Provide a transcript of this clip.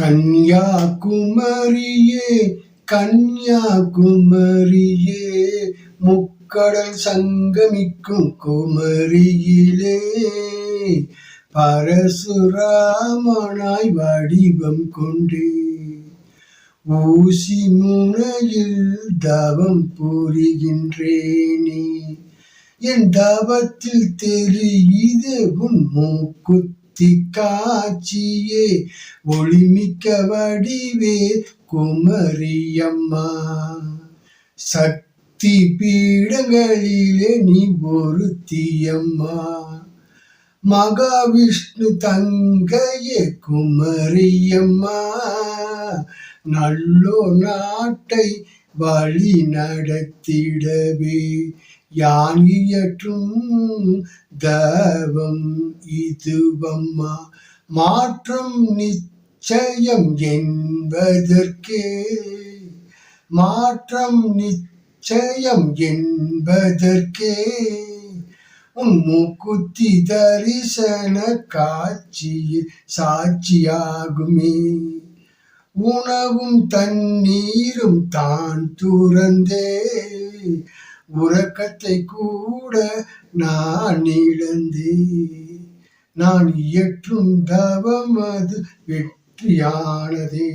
கன்யாகுமரியே கன்யாகுமரியே முக்கடல் சங்கமிக்கும் குமரியிலே. பரசுராமனாய் வடிவம் கொண்டே ஊசி முனையில் தவம் புரிகின்றேனே. என் தவத்தில் தெரியுது உன் மூக்குத்தி காட்சியே ஒளிமிக்க வடிவே குமரியம்மா. சக்தி பீடங்களிலே நீ ஒருத்தியம்மா. மகாவிஷ்ணு தங்கையே குமரியம்மா. நல்லோ நாட்டை வழி நடத்திடவே. யான் இயற்றும் தவம் இதுவம்மா? மாற்றம் நிச்சயம் என்பதற்கே. மாற்றம் நிச்சயம் என்பதற்கே. உன் மூக்குத்தி தரிசன காட்சி சாட்சியாகுமே. உணவும் தண்ணீரும் தான் துறந்தே. உறக்கத்தை கூட நான் இழந்தே நான் இயற்றும் தவம் அது வெற்றியானதே.